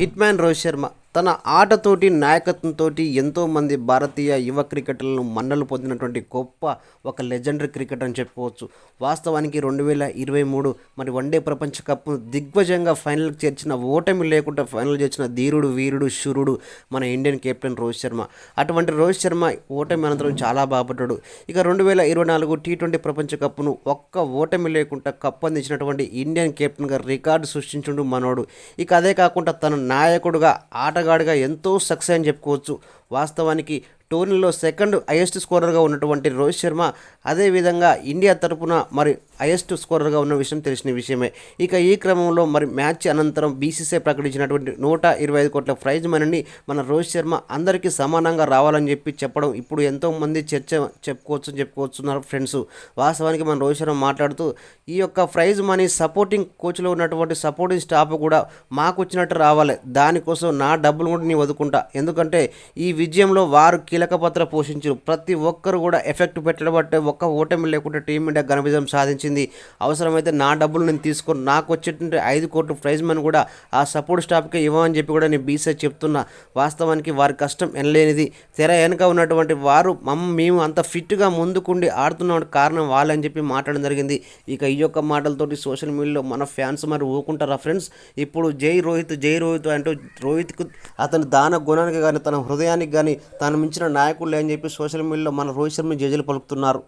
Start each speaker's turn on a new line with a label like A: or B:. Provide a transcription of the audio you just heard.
A: Hit man Rohit Sharma. తన ఆటతోటి నాయకత్వంతో ఎంతోమంది భారతీయ యువ క్రికెటర్లను మన్నలు పొందినటువంటి గొప్ప ఒక లెజెండరీ క్రికెటర్ అని చెప్పుకోవచ్చు. వాస్తవానికి రెండు వేల ఇరవై మూడు మరి వన్డే ప్రపంచ కప్ దిగ్వజంగా ఫైనల్కి చేర్చిన ఓటమి లేకుండా ఫైనల్ చేర్చిన ధీరుడు వీరుడు శూరుడు మన ఇండియన్ కెప్టెన్ రోహిత్ శర్మ. అటువంటి రోహిత్ శర్మ ఓటమి అనంతరం చాలా బాగుపడ్డాడు ఇక రెండు వేల ఇరవై నాలుగు టీ ట్వంటీ ప్రపంచ కప్ను ఒక్క ఓటమి లేకుండా కప్ అందించినటువంటి ఇండియన్ కెప్టెన్గా రికార్డు సృష్టించుండు మనోడు. ఇక అదే కాకుండా తన నాయకుడుగా ఆట ఆటగాడిగా ఎంతో సక్సెస్ అని చెప్పుకోవచ్చు. వాస్తవానికి టోర్నీలో సెకండ్ హైయెస్ట్ స్కోరర్గా ఉన్నటువంటి రోహిత్ శర్మ అదేవిధంగా ఇండియా తరపున మరి హైయెస్ట్ స్కోరర్గా ఉన్న విషయం తెలిసిన విషయమే. ఇక ఈ క్రమంలో మరి మ్యాచ్ అనంతరం బీసీసీ ప్రకటించినటువంటి నూట ఇరవై ఐదు కోట్ల ప్రైజ్ మనీని మన రోహిత్ శర్మ అందరికీ సమానంగా రావాలని చెప్పి చెప్పడం ఇప్పుడు ఎంతోమంది చర్చ చెప్పుకోవచ్చు చెప్పుకోవచ్చున్నారు ఫ్రెండ్స్. వాస్తవానికి మన రోహిత్ శర్మ మాట్లాడుతూ ఈ యొక్క ప్రైజ్ మనీ సపోర్టింగ్ కోచ్లో ఉన్నటువంటి సపోర్టింగ్ స్టాఫ్ కూడా మాకు వచ్చినట్టు రావాలి. దానికోసం నా డబ్బులు కూడా నేను వదుకుంటా ఎందుకంటే ఈ విజయంలో వారు కీలక పాత్ర పోషించారు. ప్రతి ఒక్కరు కూడా ఎఫెక్ట్ పెట్టబట్టే ఒక్క ఓటమి లేకుండా టీమిండియా ఘన విజయం సాధించింది. అవసరమైతే నా డబ్బులు నేను తీసుకొని నాకు వచ్చేటువంటి ఐదు కోట్ల ప్రైజ్ మనీ కూడా ఆ సపోర్ట్ స్టాఫ్కి ఇవ్వమని చెప్పి కూడా నేను బీసీ చెప్తున్నా. వాస్తవానికి వారి కష్టం ఎనలేనిది. తెర వెనుక ఉన్నటువంటి వారు మమ్మ మేము అంత ఫిట్గా ముందుకుండి ఆడుతున్న కారణం వాళ్ళని చెప్పి మాట్లాడడం జరిగింది. ఇక ఈ యొక్క మాటలతోటి సోషల్ మీడియాలో మన ఫ్యాన్స్ మరి ఊకుంటారా ఫ్రెండ్స్? ఇప్పుడు జై రోహిత్ జై రోహిత్ అంటూ రోహిత్కు అతని దాన గుణానికి కానీ తన హృదయానికి కానీ తను మించిన నాయకులు అని చెప్పి సోషల్ మీడియాలో మన రోహిత్ శర్మ జేజలు పలుకుతున్నారు.